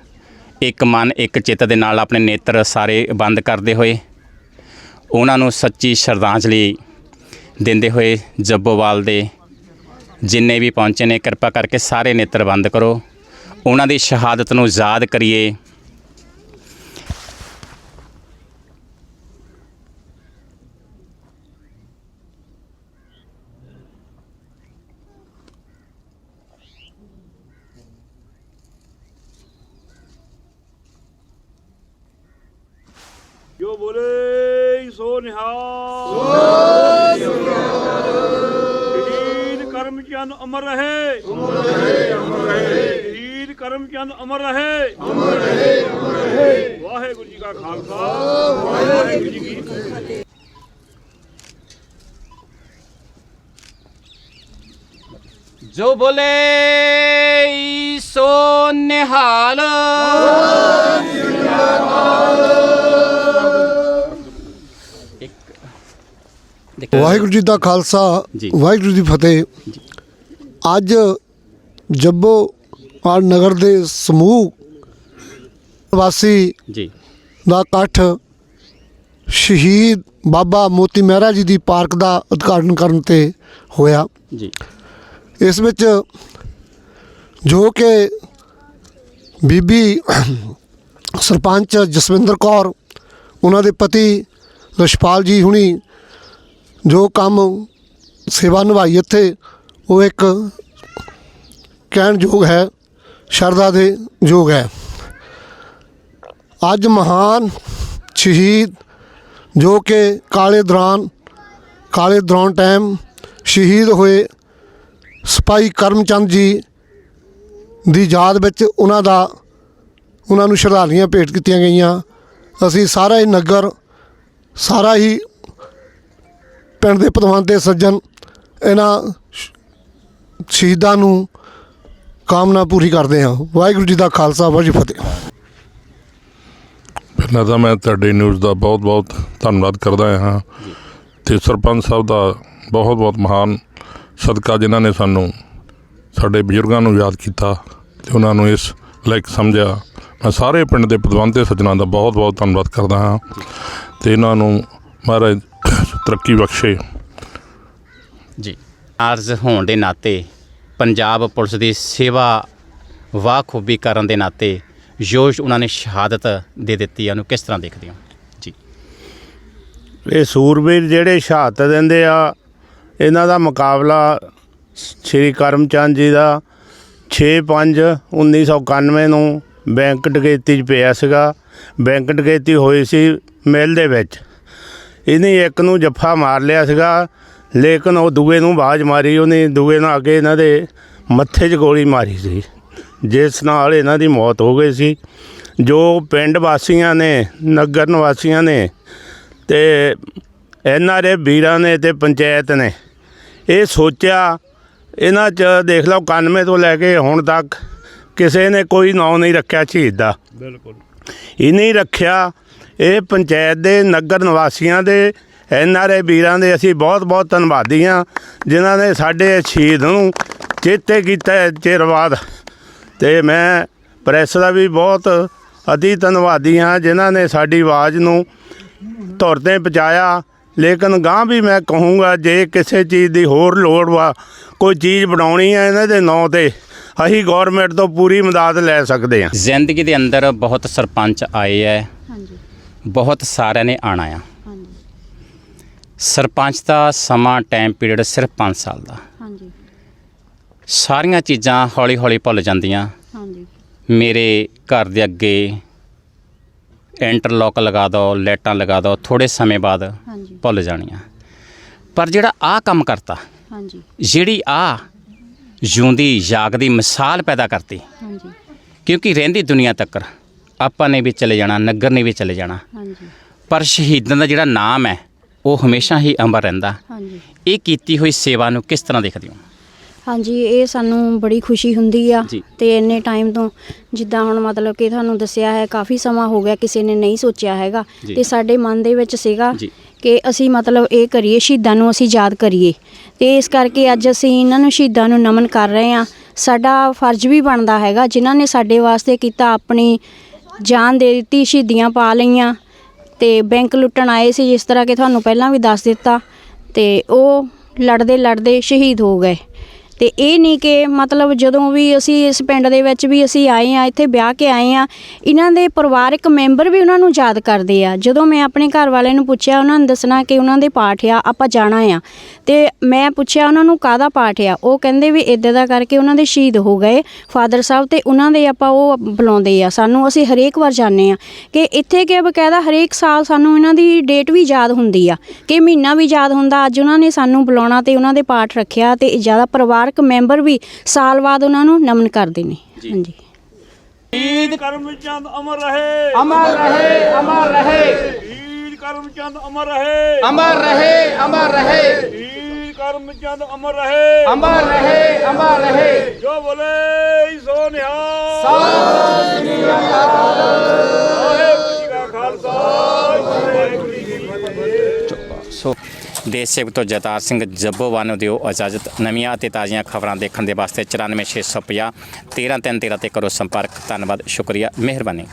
ਇੱਕ ਮਨ, ਇੱਕ ਚਿੱਤ ਦੇ ਨਾਲ ਆਪਣੇ ਨੇਤਰ ਸਾਰੇ ਬੰਦ ਕਰਦੇ ਹੋਏ। ਉਹਨਾਂ ਨੂੰ ਸੱਚੀ ਸ਼ਰਧਾਂਜਲੀ ਦਿੰਦੇ ਹੋਏ ਜੱਬੋਵਾਲ ਦੇ ਜਿੰਨੇ ਵੀ ਪਹੁੰਚੇ ਨੇ, ਕਿਰਪਾ ਕਰਕੇ ਸਾਰੇ ਨੇਤਰ ਬੰਦ ਕਰੋ। ਉਹਨਾਂ ਦੀ ਸ਼ਹਾਦਤ ਨੂੰ ਯਾਦ ਕਰੀਏ। ਜੋ ਬੋਲੇ, ਸੋ ਨਿਹਾਲ। ਕਰਮ ਚੰਦ ਅਮਰ ਰਹੇ। ਅਮਰ ਰਹੇ ਅਮਰ ਰਹੇ ਸ਼ਹੀਦ ਕਰਮ ਚੰਦ ਅਮਰ ਰਹੇ। ਅਮਰ ਰਹੇ ਅਮਰ ਰਹੇ ਵਾਹਿਗੁਰੂ ਜੀ ਕਾ ਖਾਲਸਾ। ਵਾਹਿਗੁਰੂ ਜੀ ਕੀ ਫਤਿਹ। ਜੋ ਬੋਲੇ ਸੋ ਨਿਹਾਲ। ਵਾਹਿਗੁਰੂ ਜੀ ਦਾ ਖਾਲਸਾ। ਵਾਹਿਗੁਰੂ ਜੀ ਦੀ ਫਤਿਹ। ਅੱਜ ਜੱਬੋ ਆਰ ਨਗਰ ਦੇ ਸਮੂਹ ਵਾਸੀ ਜੀ। ਦਾ ਇਕੱਠ ਸ਼ਹੀਦ ਬਾਬਾ ਮੋਤੀ ਮਹਿਰਾ ਜੀ ਦੀ ਪਾਰਕ ਦਾ ਉਦਘਾਟਨ ਕਰਨ ਤੇ ਹੋਇਆ। ਜੀ। ਇਸ ਵਿੱਚ ਜੋ ਕਿ ਬੀਬੀ ਸਰਪੰਚ ਜਸਵਿੰਦਰ ਕੌਰ ਉਹਨਾਂ ਦੇ ਪਤੀ ਰਸ਼ਪਾਲ ਜੀ ਹੁਣੀ ਜੋ ਕੰਮ ਸੇਵਾ ਨਿਭਾਈ ਇੱਥੇ ਉਹ ਇੱਕ ਕਹਿਣ ਯੋਗ ਹੈ, ਸ਼ਰਧਾ ਦੇ ਯੋਗ ਹੈ। ਅੱਜ ਮਹਾਨ ਸ਼ਹੀਦ ਜੋ ਕਿ ਕਾਲੇ ਦੌਰਾਨ ਕਾਲੇ ਦੌਰਾਨ ਟਾਈਮ ਸ਼ਹੀਦ ਹੋਏ ਸਿਪਾਹੀ ਕਰਮਚੰਦ ਜੀ ਦੀ ਯਾਦ ਵਿੱਚ ਉਹਨਾਂ ਦਾ, ਉਹਨਾਂ ਨੂੰ ਸ਼ਰਧਾਂਜਲੀਆਂ ਭੇਟ ਕੀਤੀਆਂ ਗਈਆਂ। ਅਸੀਂ ਸਾਰਾ ਹੀ ਨਗਰ, ਸਾਰਾ ਹੀ ਪਿੰਡ ਦੇ ਪਤਵੰਤ ਸੱਜਣ, ਇਹਨਾਂ ਸ਼ਹੀਦਾਂ ਨੂੰ ਕਾਮਨਾ ਪੂਰੀ ਕਰਦੇ ਹਾਂ। ਵਾਹਿਗੁਰੂ ਜੀ ਦਾ ਖਾਲਸਾ ਵਾਹਿਗੁਰੂ ਜੀ ਫਤਿਹ। ਪਹਿਲਾਂ ਤਾਂ ਮੈਂ ਤੁਹਾਡੇ ਨਿਊਜ਼ ਦਾ ਬਹੁਤ-ਬਹੁਤ ਧੰਨਵਾਦ ਕਰਦਾ ਹਾਂ। ਤੇ ਸਰਪੰਚ ਸਾਹਿਬ ਦਾ ਬਹੁਤ-ਬਹੁਤ ਮਹਾਨ ਸਦਕਾ ਜਿਨ੍ਹਾਂ ਨੇ ਸਾਨੂੰ ਸਾਡੇ ਬਜ਼ੁਰਗਾਂ ਨੂੰ ਯਾਦ ਕੀਤਾ ਤੇ ਉਹਨਾਂ ਨੂੰ ਇਸ ਲਾਇਕ ਸਮਝਿਆ। ਮੈਂ ਸਾਰੇ ਪਿੰਡ ਦੇ ਪਦਵੰਤੇ ਸੱਜਣਾ ਦਾ ਬਹੁਤ-ਬਹੁਤ ਧੰਨਵਾਦ ਕਰਦਾ ਹਾਂ। ਤੇ ਇਹਨਾਂ ਨੂੰ ਮਹਾਰਾਜ ਤਰੱਕੀ ਬਖਸ਼ੇ। ਜੀ ਅਰਜ਼ ਹੋਣ ਦੇ ਨਾਤੇ ਪੰਜਾਬ ਪੁਲਿਸ ਦੀ ਸੇਵਾ ਵਾਖੂਬੀ ਕਰਨ ਦੇ ਨਾਤੇ ਜੋਸ਼ ਉਹਨਾਂ ਨੇ ਸ਼ਹਾਦਤ ਦੇ ਦਿੱਤੀ ਹੈ ਉਹਨੂੰ ਕਿਸ ਤਰ੍ਹਾਂ ਦੇਖਦੇ ਹੋ? ਜੀ। ਇਹ ਸੂਰਬੀਰ ਜਿਹੜੇ ਸ਼ਹਾਦਤ ਦਿੰਦੇ ਆ, ਇਹਨਾਂ ਦਾ ਮੁਕਾਬਲਾ ਸ਼੍ਰੀ ਕਰਮਚੰਦ ਜੀ ਦਾ 6/5 1991 ਨੂੰ ਬੈਂਕ ਡਕੈਤੀ 'ਚ ਪਿਆ ਸੀਗਾ। ਬੈਂਕ ਡਕੈਤੀ ਹੋਈ ਸੀ ਮਿਲ ਦੇ ਵਿੱਚ। ਇਹਨੇ ਇੱਕ ਨੂੰ ਜੱਫਾ ਮਾਰ ਲਿਆ ਸੀਗਾ। ਲੇਕਿਨ ਉਹ ਦੂਏ ਨੂੰ ਬਾਜ ਮਾਰੀ ਉਹਨੇ ਦੂਏ ਨਾਲ ਅੱਗੇ ਇਹਨਾਂ ਦੇ ਮੱਥੇ 'ਚ ਗੋਲੀ ਮਾਰੀ ਸੀ। ਜਿਸ ਨਾਲ ਇਹਨਾਂ ਦੀ ਮੌਤ ਹੋ ਗਈ ਸੀ। ਜੋ ਪਿੰਡ ਵਾਸੀਆਂ ਨੇ ਨਗਰ ਨਿਵਾਸੀਆਂ ਨੇ ਤੇ ਦੇ ਵੀਰਾਂ ਨੇ ਤੇ ਪੰਚਾਇਤ ਨੇ ਇਹ ਸੋਚਿਆ ਇਹਨਾਂ 'ਚ ਦੇਖ ਲਓ 91 ਤੋਂ ਲੈ ਕੇ ਹੁਣ ਤੱਕ ਕਿਸੇ ਨੇ ਕੋਈ ਨਾਂ ਨਹੀਂ ਰੱਖਿਆ ਸ਼ਹੀਦ ਦਾ। ਬਿਲਕੁਲ। ਇਹ ਨਹੀਂ ਰੱਖਿਆ ਇਹ ਪੰਚਾਇਤ ਦੇ ਨਗਰ ਨਿਵਾਸੀਆਂ ਦੇ ਐਨਆਰਏ ਵੀਰਾਂ ਦੇ ਅਸੀਂ ਬਹੁਤ ਬਹੁਤ ਧੰਨਵਾਦੀ ਹਾਂ ਜਿਨ੍ਹਾਂ ਨੇ ਸਾਡੇ ਸ਼ਹੀਦ ਨੂੰ ਚੇਤੇ ਕੀਤਾ ਹੈ ਚਿਰ ਬਾਅਦ। ਤੇ ਮੈਂ ਪ੍ਰੈਸ ਦਾ ਵੀ ਬਹੁਤ ਅਤੀ ਧੰਨਵਾਦੀ ਹਾਂ ਜਿਨ੍ਹਾਂ ਨੇ ਸਾਡੀ ਆਵਾਜ਼ ਨੂੰ ਧੁਰ ਤੇ ਪਹੁੰਚਾਇਆ। ਲੇਕਿਨ ਗਾਂ ਵੀ ਮੈਂ ਕਹੂੰਗਾ ਜੇ ਕਿਸੇ ਚੀਜ਼ ਦੀ ਹੋਰ ਲੋੜ ਵਾ ਕੋਈ ਚੀਜ਼ ਬਣਾਉਣੀ ਹੈ ਇਹਨਾਂ ਦੇ ਨਾਂ ਤੇ ਅਸੀਂ ਗਵਰਨਮੈਂਟ ਤੋਂ ਪੂਰੀ ਮਦਦ ਲੈ ਸਕਦੇ ਹਾਂ। ਜ਼ਿੰਦਗੀ ਦੇ ਅੰਦਰ ਬਹੁਤ ਸਰਪੰਚ ਆਏ ਐ। ਹਾਂਜੀ। ਬਹੁਤ ਸਾਰਿਆਂ ਨੇ ਆਣਾ ਆ। ਹਾਂਜੀ। ਸਰਪੰਚ ਦਾ ਸਮਾਂ ਟਾਈਮ ਪੀਰੀਅਡ ਸਿਰਫ 5 ਸਾਲ ਦਾ। ਹਾਂਜੀ। ਸਾਰੀਆਂ ਚੀਜ਼ਾਂ ਹੌਲੀ-ਹੌਲੀ ਭੁੱਲ ਜਾਂਦੀਆਂ। ਹਾਂਜੀ। ਮੇਰੇ ਘਰ ਦੇ ਅੱਗੇ ਇੰਟਰਲੌਕ ਲਗਾ ਦਿਓ ਲਾਈਟਾਂ ਲਗਾ ਦਿਓ ਥੋੜੇ ਸਮੇਂ ਬਾਅਦ ਹਾਂਜੀ। ਭੁੱਲ ਜਾਣੀਆਂ। ਪਰ ਜਿਹੜਾ ਆ ਕੰਮ ਕਰਤਾ ਹਾਂਜੀ। ਜਿਹੜੀ ਆ ਜਿਉਂਦੀ ਜਾਗਦੀ ਮਿਸਾਲ ਪੈਦਾ ਕਰਤੀ ਹਾਂਜੀ। ਕਿਉਂਕਿ ਰਹਿੰਦੀ ਦੁਨੀਆ ਤੱਕ ਆਪਾਂ ਨੇ ਵੀ ਚਲੇ ਜਾਣਾ ਨਗਰ ਨੇ ਵੀ ਚਲੇ ਜਾਣਾ। ਹਾਂਜੀ। ਪਰ ਸ਼ਹੀਦਾਂ ਦਾ ਜਿਹੜਾ ਨਾਮ ਹੈ ਉਹ ਹਮੇਸ਼ਾ ਹੀ ਅਮਰ ਰਹਿੰਦਾ। ਹਾਂਜੀ। ਇਹ ਕੀਤੀ ਹੋਈ ਸੇਵਾ ਨੂੰ ਕਿਸ ਤਰ੍ਹਾਂ ਦੇਖਦੇ ਹੋ? ਹਾਂਜੀ ਇਹ ਸਾਨੂੰ ਬੜੀ ਖੁਸ਼ੀ ਹੁੰਦੀ ਆ ਜੀ। ਤੇ ਇੰਨੇ ਟਾਈਮ ਤੋਂ ਜਿੱਦਾਂ ਹੁਣ ਮਤਲਬ ਕਿ ਤੁਹਾਨੂੰ ਦੱਸਿਆ ਹੈ ਕਾਫੀ ਸਮਾਂ ਹੋ ਗਿਆ ਕਿਸੇ ਨੇ ਨਹੀਂ ਸੋਚਿਆ ਹੈਗਾ। ਜੀ। ਤੇ ਸਾਡੇ ਮਨ ਦੇ ਵਿੱਚ ਸੀਗਾ ਜੀ। ਕਿ ਅਸੀਂ ਮਤਲਬ ਇਹ ਕਰੀਏ ਸ਼ਹੀਦਾਂ ਨੂੰ ਅਸੀਂ ਯਾਦ ਕਰੀਏ। ਤੇ ਇਸ ਕਰਕੇ ਅੱਜ ਅਸੀਂ ਇਹਨਾਂ ਨੂੰ ਸ਼ਹੀਦਾਂ ਨੂੰ ਨਮਨ ਕਰ ਰਹੇ ਹਾਂ। ਸਾਡਾ ਫਰਜ਼ ਵੀ ਬਣਦਾ ਹੈਗਾ ਜਿਨ੍ਹਾਂ ਨੇ ਸਾਡੇ ਵਾਸਤੇ ਕੀਤਾ ਆਪਣੀ ਜਾਨ ਦੇ ਦਿੱਤੀ ਸ਼ਹੀਦੀਆਂ ਪਾ ਲਈਆਂ। ਤੇ ਬੈਂਕ ਲੁੱਟਣ ਆਏ ਸੀ, ਜਿਸ ਤਰ੍ਹਾਂ ਕਿ ਤੁਹਾਨੂੰ ਪਹਿਲਾਂ ਵੀ ਦੱਸ ਦਿੱਤਾ, ਤੇ ਉਹ ਲੜਦੇ ਲੜਦੇ ਸ਼ਹੀਦ ਹੋ ਗਏ। ਤੇ ਇਹ ਨਹੀਂ ਕਿ ਮਤਲਬ ਜਦੋਂ ਵੀ ਅਸੀਂ ਇਸ ਪਿੰਡ ਦੇ ਵਿੱਚ ਵੀ ਅਸੀਂ ਆਏ ਆ ਇੱਥੇ ਵਿਆਹ ਕੇ ਆਏ ਆ ਇਹਨਾਂ ਦੇ ਪਰਿਵਾਰਕ ਮੈਂਬਰ ਵੀ ਉਹਨਾਂ ਨੂੰ ਯਾਦ ਕਰਦੇ ਆ। ਜਦੋਂ ਮੈਂ ਆਪਣੇ ਘਰ ਵਾਲੇ ਨੂੰ ਪੁੱਛਿਆ, ਉਹਨਾਂ ਨੇ ਦੱਸਣਾ ਕਿ ਉਹਨਾਂ ਦੇ ਪਾਠ ਆ, ਆਪਾਂ ਜਾਣਾ ਆ। ਤੇ ਮੈਂ ਪੁੱਛਿਆ ਉਹਨਾਂ ਨੂੰ ਕਾਹਦਾ ਪਾਠ ਆ, ਉਹ ਕਹਿੰਦੇ ਵੀ ਇਦਾਂ ਦਾ ਕਰਕੇ ਉਹਨਾਂ ਦੇ ਸ਼ਹੀਦ ਹੋ ਗਏ। ਫਾਦਰ ਸਾਹਿਬ ਤੇ ਉਹਨਾਂ ਦੇ ਆਪਾਂ ਉਹ ਬੁਲਾਉਂਦੇ ਆ। ਸਾਨੂੰ ਅਸੀਂ ਹਰੇਕ ਵਾਰ ਜਾਂਦੇ ਆ ਕਿ ਇੱਥੇ ਕਿ ਬਕਾਇਦਾ ਹਰੇਕ ਸਾਲ ਸਾਨੂੰ ਇਹਨਾਂ ਦੀ ਡੇਟ ਵੀ ਯਾਦ ਹੁੰਦੀ ਆ, ਕਿ ਮਹੀਨਾ ਵੀ ਯਾਦ ਹੁੰਦਾ। ਅੱਜ ਉਹਨਾਂ ਨੇ ਸਾਨੂੰ ਬੁਲਾਉਣਾ ਤੇ ਉਹਨਾਂ ਦੇ ਪਾਠ ਰੱਖਿਆ ਤੇ ਜ਼ਿਆਦਾ ਪਰਿਵਾਰ ਪਰਿਵਾਰਕ ਮੈਂਬਰ ਵੀ ਸਾਲ ਬਾਅਦ ਉਹਨਾਂ ਨੂੰ ਨਮਨ ਕਰਦੇ ਨੇ। ਹਾਂਜੀ। ਸ਼ਹੀਦ ਕਰਮਚੰਦ ਅਮਰ ਰਹੇ। ਅਮਰ ਰਹੇ ਅਮਰ ਰਹੇ। ਸ਼ਹੀਦ ਕਰਮਚੰਦ ਅਮਰ ਰਹੇ। ਅਮਰ ਰਹੇ ਅਮਰ ਰਹੇ। ਸ਼ਹੀਦ ਕਰਮਚੰਦ ਅਮਰ ਰਹੇ। ਅਮਰ ਰਹੇ ਅਮਰ ਰਹੇ। ਜੋ ਬੋਲੇ ਸੋ ਨਿਹਾਲ। ਸਤਿ ਸ੍ਰੀ ਅਕਾਲ ਵਾਹਿਗੁਰੂ ਜੀ ਕਾ ਖਾਲਸਾ ਵਾਹਿਗੁਰੂ ਜੀ ਕੀ ਫਤਿਹ। ਸੋ ਦੇਸ਼ ਸੇਵਕ ਤੋਂ ਜਤਾਰ ਸਿੰਘ ਜੱਬੋਵਾਲ ਨੂੰ ਦਿਓ ਇਜਾਜ਼ਤ। ਨਵੀਆਂ ਅਤੇ ਤਾਜ਼ੀਆਂ ਖਬਰਾਂ ਦੇਖਣ ਦੇ ਵਾਸਤੇ 94650 13313 ਤੇ ਕਰੋ ਸੰਪਰਕ। ਧੰਨਵਾਦ, ਸ਼ੁਕਰੀਆ, ਮਿਹਰਬਾਨੀ।